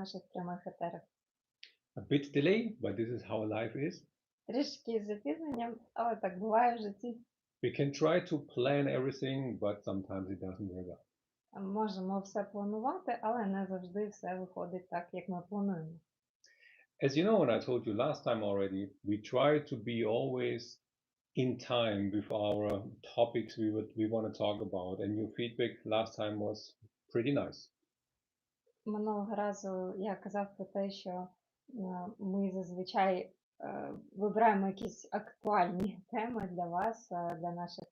наших прямих етерах. A bit delay, but this is how life is. Трішки з запізненням, але так буває в житті. We can try to plan everything, but sometimes it doesn't work out. Можемо все планувати, але не завжди все виходить так, як ми плануємо. As you know, and I told you last time already, we try to be always in time with our topics we would we want to talk about. And your feedback last time was pretty nice. Минулого разу я казав про те, що е, ми зазвичай е, вибираємо якісь актуальні теми для вас, е, для наших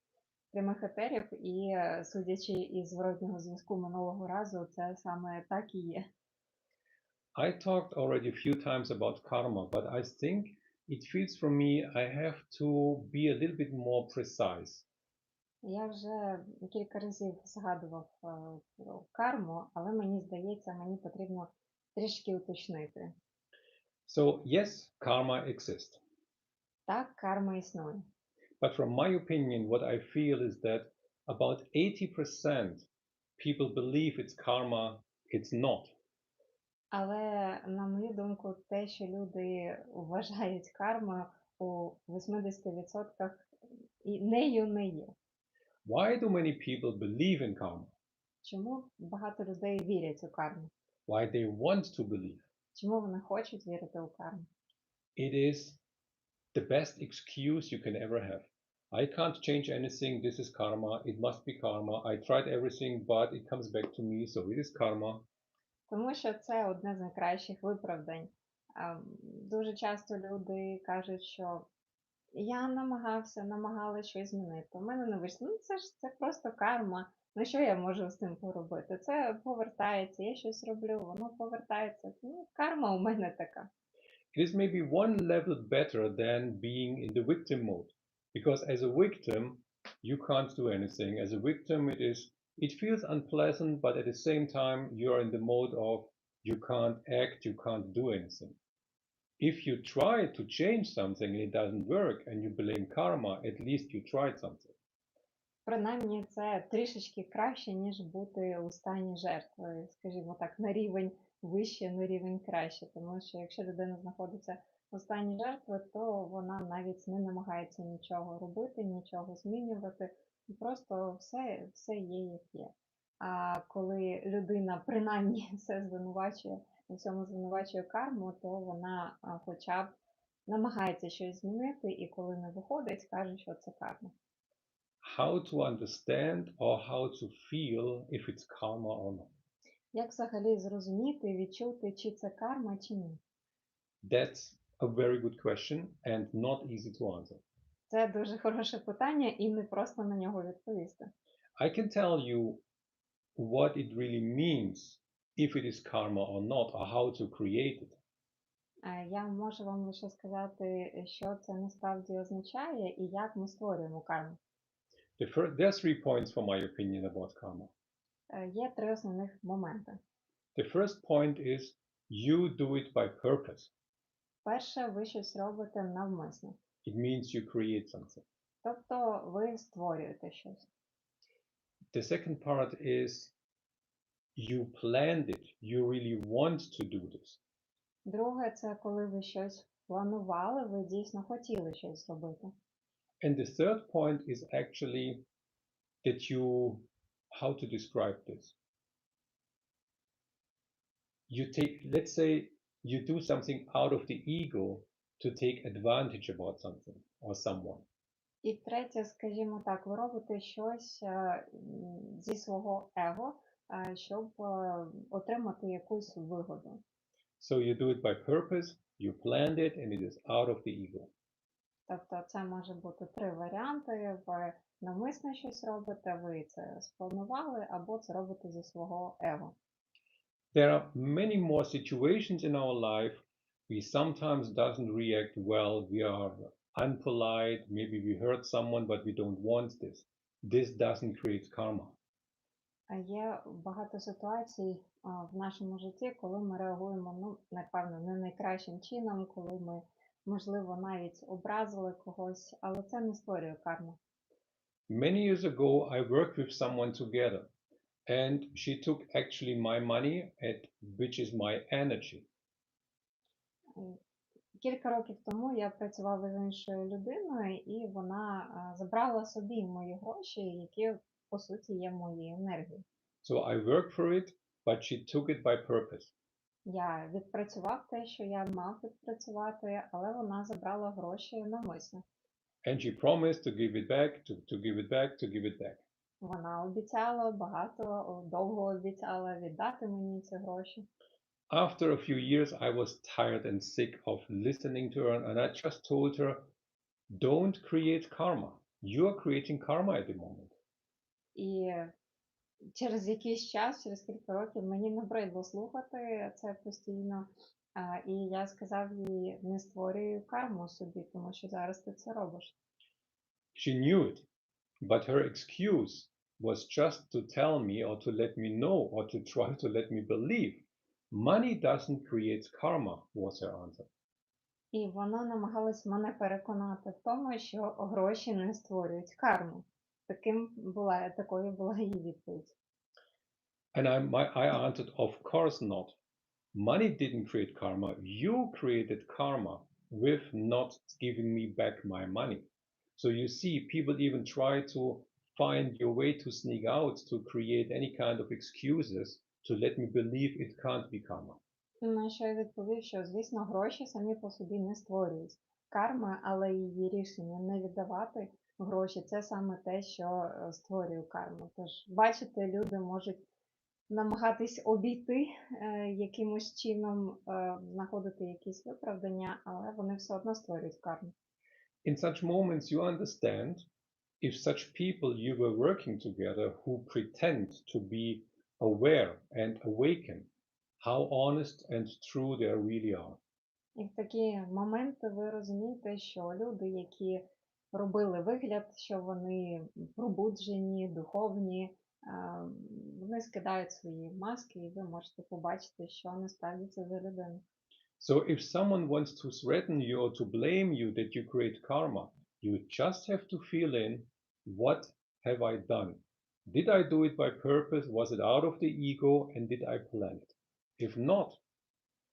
прямих етерів, і судячи із зворотнього зв'язку минулого разу, це саме так і є. I talked already a few times about karma, but I think it feels for me I have to be a little bit more precise. Я вже кілька разів згадував е, про карму, але мені здається, мені потрібно трішки уточнити. So yes, karma exists. Так, карма існує. But from my opinion, what I feel is that about 80% people believe it's karma, it's not. Але, на мою думку, те, що люди вважають кармою у 80% і нею не є. Why do many people believe in karma? Чому багато людей вірять у карму? Why they want to believe? Чому вони хочуть вірити у карму? It is the best excuse you can ever have. I can't change anything. This is karma. It must be karma. I tried everything, but it comes back to me. So it is karma. Тому що це одне з найкращих виправдань. А, Дуже часто люди кажуть, що я намагався, намагалася щось змінити. У мене не вийшло. Ну це ж це просто карма. Ну що я можу з цим поробити? Це повертається, я щось роблю, воно повертається. Ну, карма у мене така. It is maybe one level better than being in the victim mode. Because as a victim, you can't do anything. As a victim, it is it feels unpleasant, but at the same time, you're in the mode of you can't act, you can't do anything. If you try to change something and it doesn't work and you blame karma, at least you tried something. Принаймні, це трішечки краще, ніж бути у стані жертви, скажімо так, на рівень вище, на рівень краще. Тому що якщо людина знаходиться у стані жертви, то вона навіть не намагається нічого робити, нічого змінювати, і просто все, все є як є. А коли людина принаймні все звинувачує, у всьому звинувачує карму, то вона хоча б намагається щось змінити, і коли не виходить, каже, що це карма. How to understand or how to feel if it's karma or not. Як взагалі зрозуміти, відчути, чи це карма, чи ні? That's a very good question and not easy to answer. Це дуже хороше питання, і не просто на нього відповісти. I can tell you what it really means if it is karma or not, or how to create it. Е, Я можу вам лише сказати, що це насправді означає і як ми створюємо карму. The fir- there are three points for my opinion about karma. Е, Є три основних моменти. The first point is you do it by purpose. Перше, ви щось робите навмисно. It means you create something. Тобто ви створюєте щось. The second part is you planned it. You really want to do this. Друге, це коли ви щось планували, ви дійсно хотіли щось зробити. And the third point is actually that you, how to describe this? You take, let's say, you do something out of the ego to take advantage about something or someone. І третє, скажімо так, ви робите щось е, м, зі свого его, е, щоб е, отримати якусь вигоду. So you do it by purpose, you planned it, and it is out of the ego. Тобто це може бути три варіанти. Ви навмисно щось робите, ви це спланували, або це робите зі свого его. There are many more situations in our life we sometimes doesn't react well. We are unpolite. Maybe we hurt someone, but we don't want this. This doesn't create karma. Є багато ситуацій в нашому житті, коли ми реагуємо, ну, напевно, не найкращим чином, коли ми, можливо, навіть образили когось, але це не створює карму. Many years ago, I worked with someone together, and she took actually my money, at, which is my energy. Кілька років тому я працювала з іншою людиною, і вона забрала собі мої гроші, які по суті є моєю енергією. So I worked for it, but she took it by purpose. Я відпрацював те, що я мав відпрацювати, але вона забрала гроші навмисно. And she promised to give it back, to, to give it back, to give it back. Вона обіцяла багато, о, довго обіцяла віддати мені ці гроші. After a few years, I was tired and sick of listening to her, and I just told her, Don't create karma. You are creating karma at the moment. І через якийсь час, через кілька років, мені набридло слухати це постійно. І я сказав їй, не створюй карму собі, тому що зараз ти це робиш. She knew it, but her excuse was just to tell me or to let me know or to try to let me believe money doesn't create karma, was her answer. І вона намагалась мене переконати в тому, що гроші не створюють карму. Таким була, такою була її відповідь. And I, my, I answered, Of course not. Money didn't create karma. You created karma with not giving me back my money. So you see, people even try to find your way to sneak out, to create any kind of excuses to let me believe it can't be karma. На що я відповів, що звісно гроші самі по собі не створюють Карми, але її рішення не віддавати гроші це саме те, що е, створює карму. Тож, бачите, люди можуть намагатись обійти е, якимось чином, е, знаходити якісь виправдання, але вони все одно створюють карму. In such moments, you understand if such people you were working together who pretend to be aware and awaken, how honest and true they really are. І в такі моменти ви розумієте, що люди, які робили вигляд, що вони пробуджені, духовні, е, вони скидають свої маски, і ви можете побачити, що насправді це за людина. So if someone wants to threaten you or to blame you that you create karma, you just have to feel in what have I done? Did I do it by purpose? Was it out of the ego? And did I plan it? If not,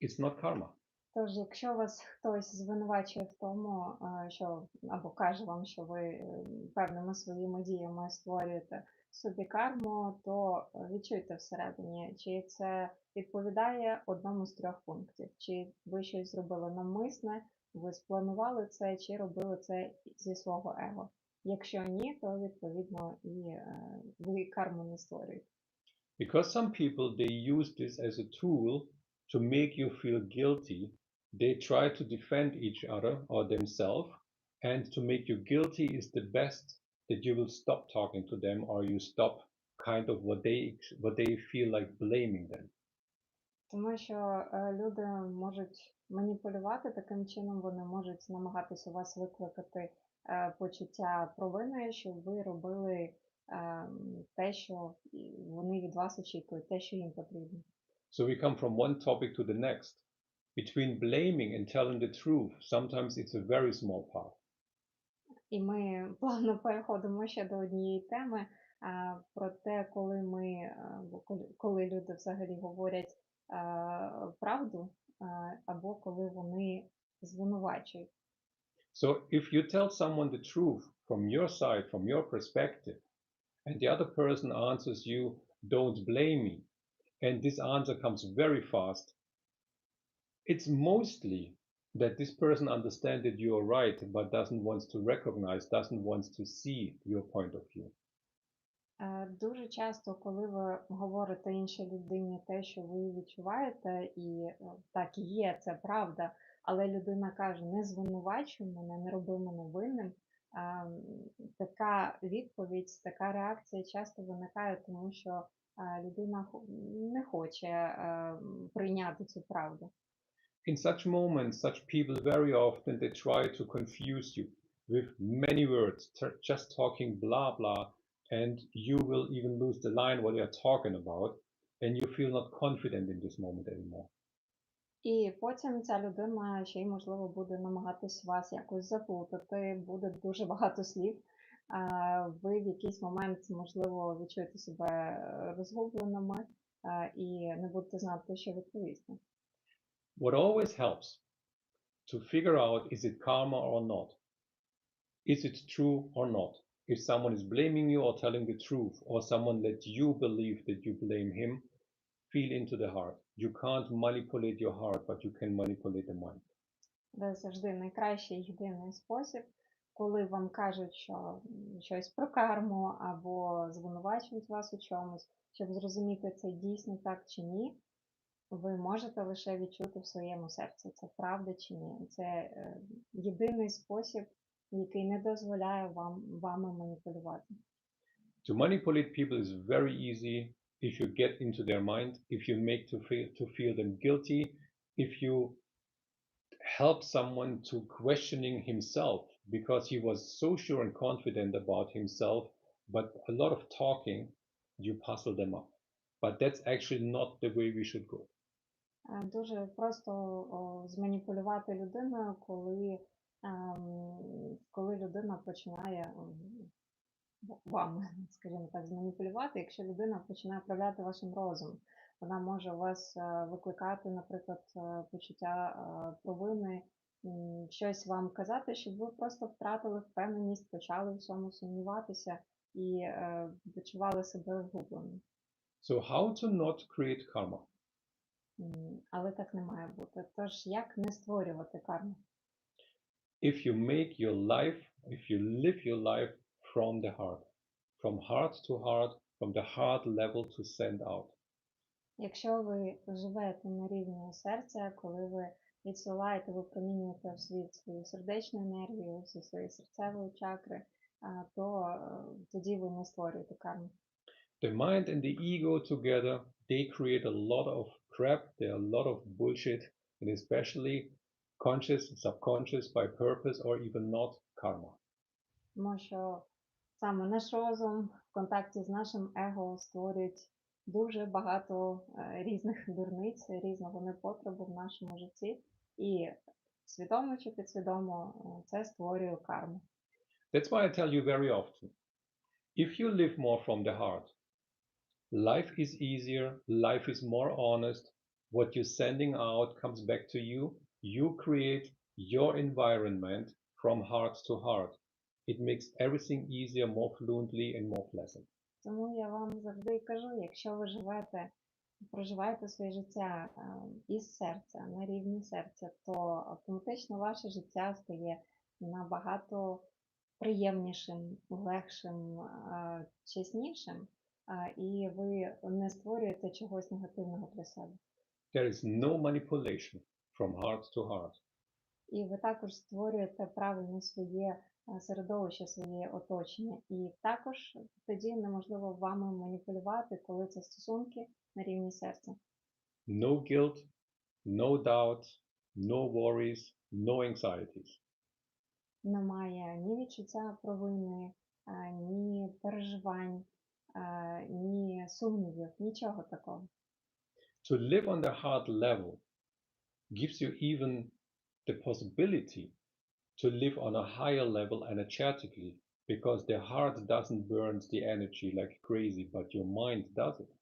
it's not karma. Тож, якщо вас хтось звинувачує в тому, що або каже вам, що ви е, певними своїми діями створюєте собі карму, то відчуйте всередині, чи це відповідає одному з трьох пунктів, чи ви щось зробили навмисне, ви спланували це, чи робили це зі свого его. Якщо ні, то відповідно і е, ви карму не створюєте. Because some people they use this as a tool to make you feel guilty. They try to defend each other or themselves, and to make you guilty is the best that you will stop talking to them or you stop kind of what they what they feel like blaming them. Тому що е, люди можуть маніпулювати таким чином, вони можуть намагатися у вас викликати е, почуття провини, щоб ви робили е, те, що і вони від вас очікують, те, що їм потрібно. So we come from one topic to the next. Between blaming and telling the truth, sometimes it's a very small part. І ми плавно переходимо ще до однієї теми а, про те, коли ми а, бо коли- коли люди взагалі говорять а, правду, а, або коли вони звинувачують. So if you tell someone the truth from your side, from your perspective, and the other person answers you, don't blame me, and this answer comes very fast, it's mostly that this person understands that you are right, but doesn't want to recognize, doesn't want to see your point of view. Е, Дуже часто, коли ви говорите іншій людині те, що ви відчуваєте, і е, так і є, це правда, але людина каже, не звинувачуй мене, не роби мене винним. Така відповідь, така реакція часто виникає, тому що а, людина не хоче е, прийняти цю правду. In such moments, such people very often they try to confuse you with many words, t- just talking blah blah, and you will even lose the line what they are talking about, and you feel not confident in this moment anymore. І потім ця людина ще й можливо буде намагатись вас якось заплутати, буде дуже багато слів а, ви в якийсь момент, можливо, відчуєте себе е, розгубленими а, і не будете знати, що відповісти. What always helps to figure out is it karma or not? Is it true or not? If someone is blaming you or telling the truth, or someone let you believe that you blame him, feel into the heart. You can't manipulate your heart, but you can manipulate the mind. Це завжди найкращий єдиний спосіб, коли вам кажуть, що м, щось про карму або звинувачують вас у чомусь, щоб зрозуміти, це дійсно так чи ні, ви можете лише відчути в своєму серці, це правда чи ні. Це е, єдиний спосіб, який не дозволяє вам вами маніпулювати. To manipulate people is very easy if you get into their mind, if you make to feel to feel them guilty, if you help someone to questioning himself because he was so sure and confident about himself, but a lot of talking, you puzzle them up. But that's actually not the way we should go. Е, Дуже просто зманіпулювати людиною, коли, ем, коли людина починає м, в- вами, скажімо так, зманіпулювати, якщо людина починає управляти вашим розумом. Вона може у вас е, викликати, наприклад, е, почуття провини, щось вам казати, щоб ви просто втратили впевненість, почали в цьому сумніватися і відчували себе вгубленим. So how to not create karma? Але так не має бути. Тож як не створювати карму? If you make your life, if you live your life from the heart, from heart to heart, from the heart level to send out. Якщо ви живете на рівні серця, коли ви відсилаєте, ви промінюєте в світ свою сердечну енергію, всі свої серцевої чакри, то е, тоді ви не створюєте карму. The mind and the ego together, they create a lot of crap, there are a lot of bullshit, and especially conscious, subconscious, by purpose, or even not karma. Тому що саме наш розум в контакті з нашим его створюють дуже багато е, різних дурниць, різного непотребу в нашому житті, і свідомо чи підсвідомо е, це створює карму. That's why I tell you very often if you live more from the heart, life is easier, life is more honest. What you're sending out comes back to you. You create your environment from heart to heart. It makes everything easier, more fluently, and more pleasant. Тому я вам завжди кажу, якщо ви живете, проживаєте своє життя е, із серця, на рівні серця, то автоматично ваше життя стає набагато приємнішим, легшим, е, чеснішим, е, І ви не створюєте чогось негативного для себе. There is no manipulation from heart to heart. І ви також створюєте правильно своє середовище, своє оточення. І також тоді неможливо вами маніпулювати, коли це стосунки на рівні серця. No guilt, no doubt, no worries, no anxieties. Немає ні відчуття провини, ні переживань, ні сумнівів, нічого такого. To live on the heart level gives you even the possibility to live on a higher level energetically because the heart doesn't burn the energy like crazy, but your mind does it.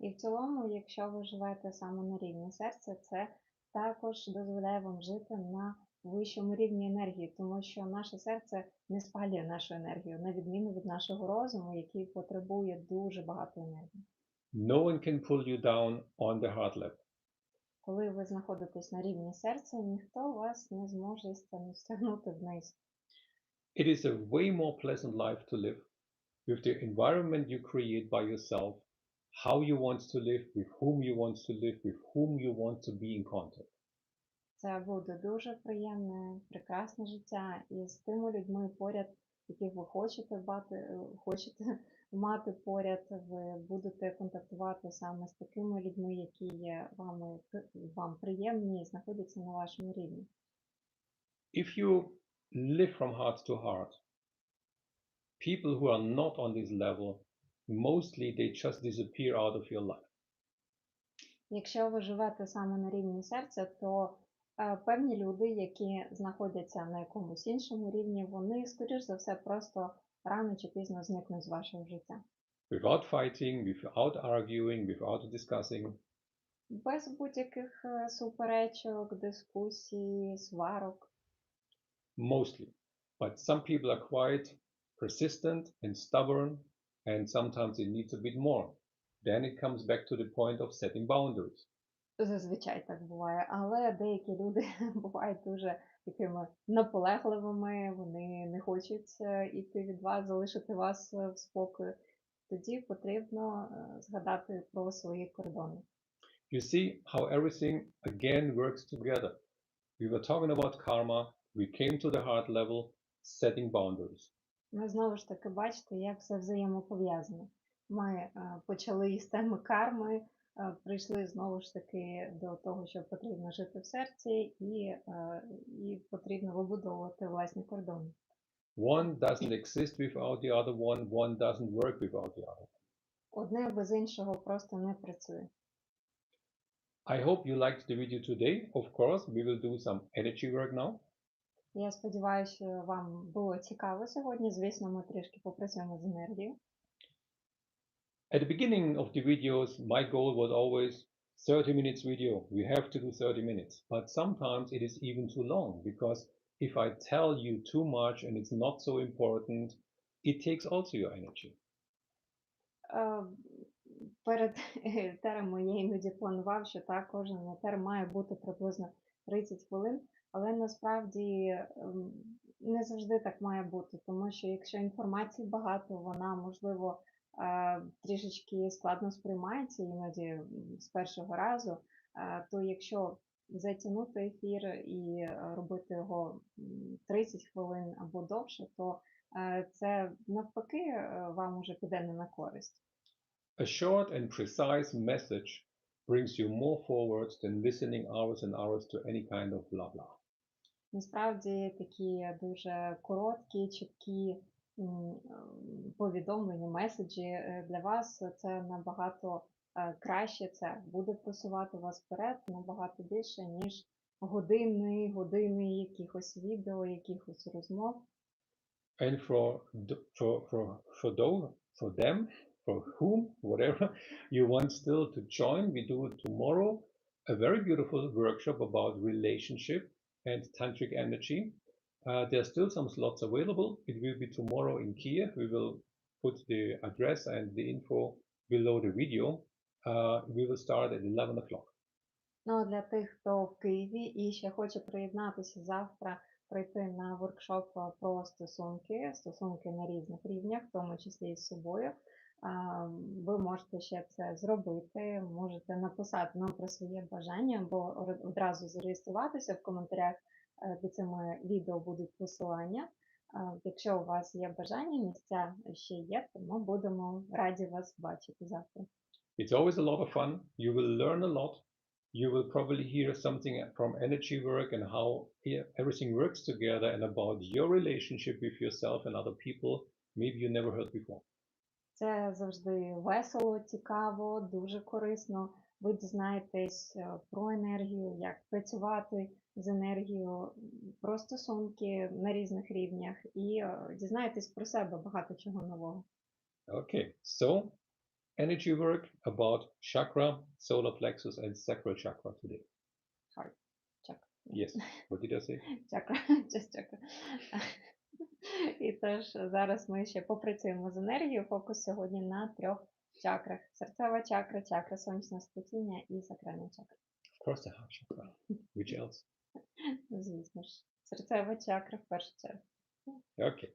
І в цілому, якщо ви живете саме на рівні серця, це також дозволяє вам жити на вищому рівні енергії, тому що наше серце не спалює нашу енергію, на відміну від нашого розуму, який потребує дуже багато енергії. No one can pull you down on the heart level. Коли ви знаходитесь на рівні серця, ніхто вас не зможе стягнути вниз. It is a way more pleasant life to live with the environment you create by yourself, how you want to live, with whom you want to live, with whom you want to be in contact. Це буде дуже приємне, прекрасне життя і з тими людьми поряд, яких ви хочете бати, е, хочете мати поряд, ви будете контактувати саме з такими людьми, які є вами, при- вам приємні і знаходяться на вашому рівні. If you live from heart to heart, people who are not on this level, mostly they just disappear out of your life. Якщо ви живете саме на рівні серця, то е, певні люди, які знаходяться на якомусь іншому рівні, вони, скоріш за все, просто рано чи пізно зникнуть з вашого життя. Without fighting, without arguing, without discussing. Без будь-яких е, суперечок, дискусій, сварок. mostly. But some people are quite persistent and stubborn, and sometimes it needs a bit more. Then it comes back to the point of setting boundaries. Зазвичай так буває, але деякі люди бувають дуже такими наполегливими, вони не хочуть е, іти від вас, залишити вас е, в спокої. Тоді потрібно е, згадати про свої кордони. You see how everything again works together. We were talking about karma, we came to the heart level, setting boundaries. Ми знову ж таки бачите, як все взаємопов'язано. Ми почали із теми карми, прийшли знову ж таки до того, що потрібно жити в серці, і, е, і потрібно вибудовувати власні кордони. One doesn't exist without the other one, one doesn't work without the other. Одне без іншого просто не працює. I hope you liked the video today. Of course, we will do some energy work now. Я сподіваюся, що вам було цікаво сьогодні. Звісно, ми трішки попрацюємо з енергією. At the beginning of the videos, my goal was always 30 minutes video. We have to do 30 minutes. But sometimes it is even too long because if I tell you too much and it's not so important, it takes also your energy. Е, Перед етером я іноді планував, що так, кожен етер має бути приблизно 30 хвилин, але насправді ем, не завжди так має бути, тому що якщо інформації багато, вона можливо е, трішечки складно сприймається іноді з першого разу, то якщо затягнути ефір і робити його 30 хвилин або довше, то е, це навпаки е, вам уже піде не на користь. A short and precise message brings you more forward than listening hours and hours to any kind of blah blah. Насправді такі дуже короткі, чіткі повідомлення, меседжі е, для вас це набагато е, краще, це буде просувати вас вперед набагато більше, ніж години, години якихось відео, якихось розмов. And for for for for those for them, for whom, whatever you want still to join, we do tomorrow a very beautiful workshop about relationship and tantric energy. Uh, there are still some slots available. It will be tomorrow in Kiev. We will put the address and the info below the video. Uh, we will start at 11 o'clock. Ну, для тих, хто в Києві і ще хоче приєднатися завтра, прийти на воркшоп про стосунки, стосунки на різних рівнях, в тому числі і з собою. Ви можете ще це зробити, можете написати нам про своє бажання або одразу зареєструватися в коментарях е, під цими відео будуть посилання. Якщо у вас є бажання, місця ще є, то ми будемо раді вас бачити завтра. It's always a lot of fun. You will learn a lot. You will probably hear something from energy work and how e- everything works together and about your relationship with yourself and other people. Maybe you never heard before. Це завжди весело, цікаво, дуже корисно. Ви дізнаєтесь е, про енергію, як працювати з енергією, про стосунки на різних рівнях і е, дізнаєтесь про себе багато чого нового. Okay, so energy work about chakra, solar plexus, and sacral chakra today. Heart, чакра. Yes. What did I say? Чакра, just чакра. І тож зараз ми ще попрацюємо з енергією. Фокус сьогодні на трьох чакрах: серцева чакра, чакра сонячного сплетіння і сакральна чакра. Of course, the heart chakra. Which else? Ну, Звісно ж, серцева чакра в першу чергу. Okay.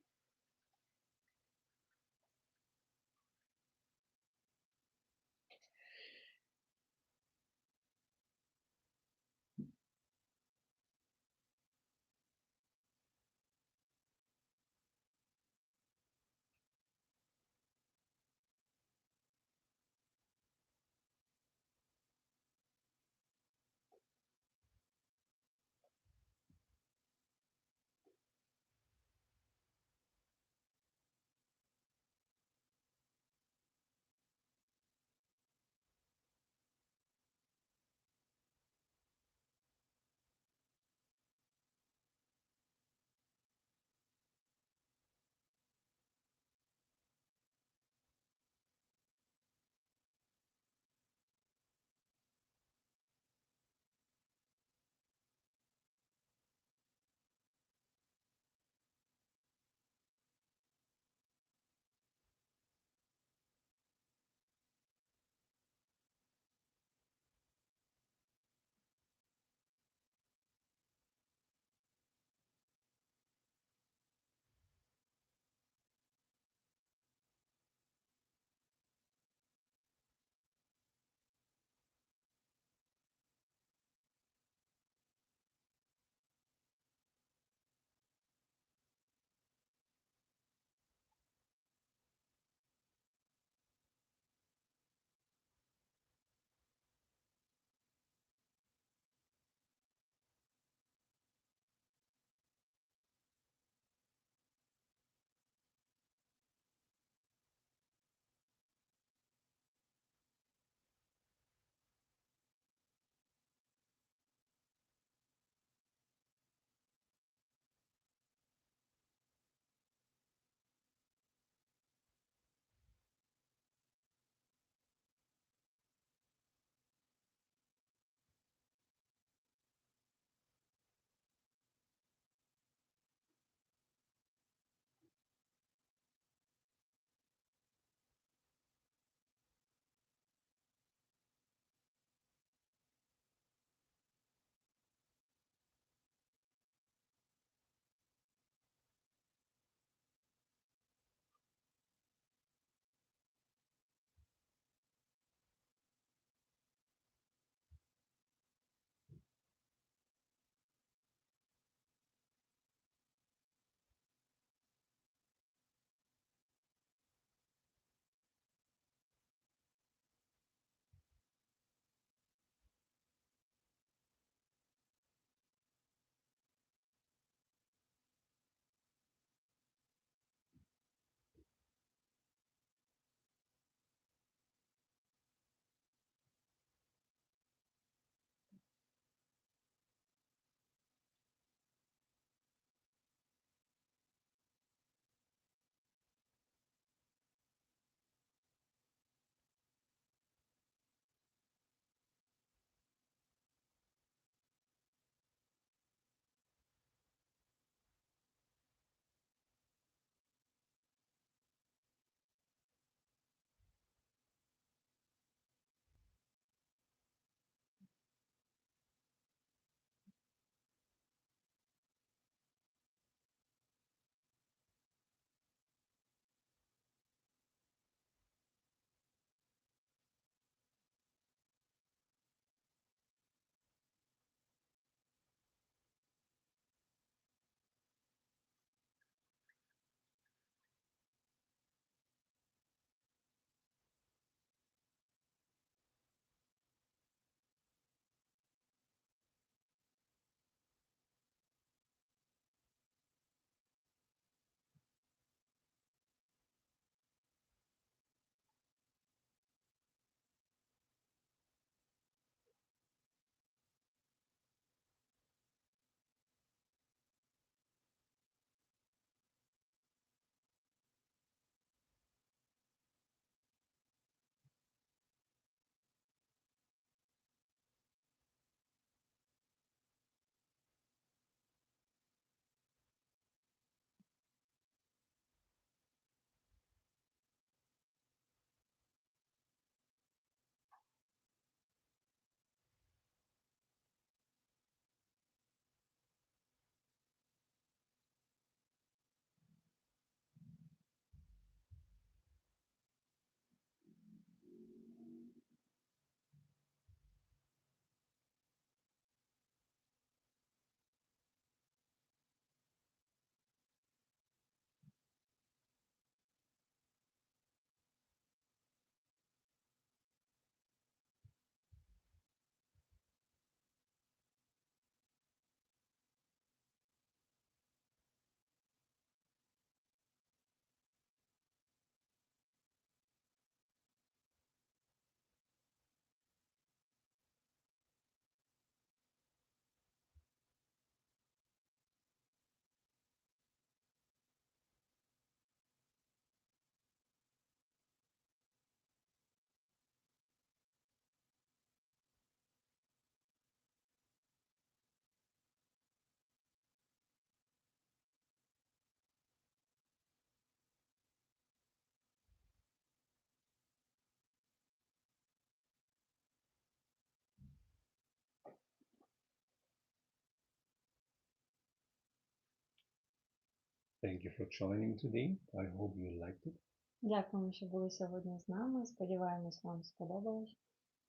Thank you for joining today. I hope you liked it. Дякуємо, що були сьогодні з нами. Сподіваємось, вам сподобалось.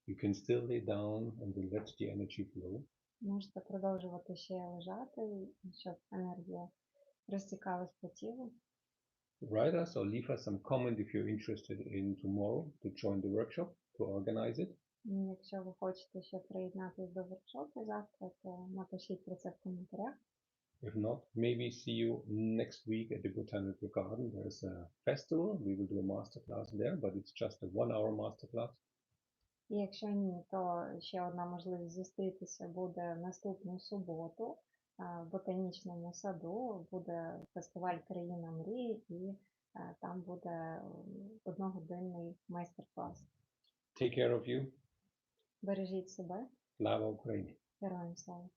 You can still lay down and then let the energy flow. Можете продовжувати ще лежати, щоб енергія розтікалась по тілу. Write us or leave us some comment if you're interested in tomorrow to join the workshop, to organize it. І Якщо ви хочете ще приєднатися до воркшопу завтра, то напишіть про це в коментарях. If not, maybe see you next week at the Botanical Garden. There's a festival. We will do a masterclass there, but it's just a one hour masterclass. І якщо ні, то ще одна можливість зустрітися буде наступну суботу в ботанічному саду. Буде фестиваль Країна мрії, і там буде одногодинний майстер-клас. Take care of you. Бережіть себе, Slava Ukraini. героям слава!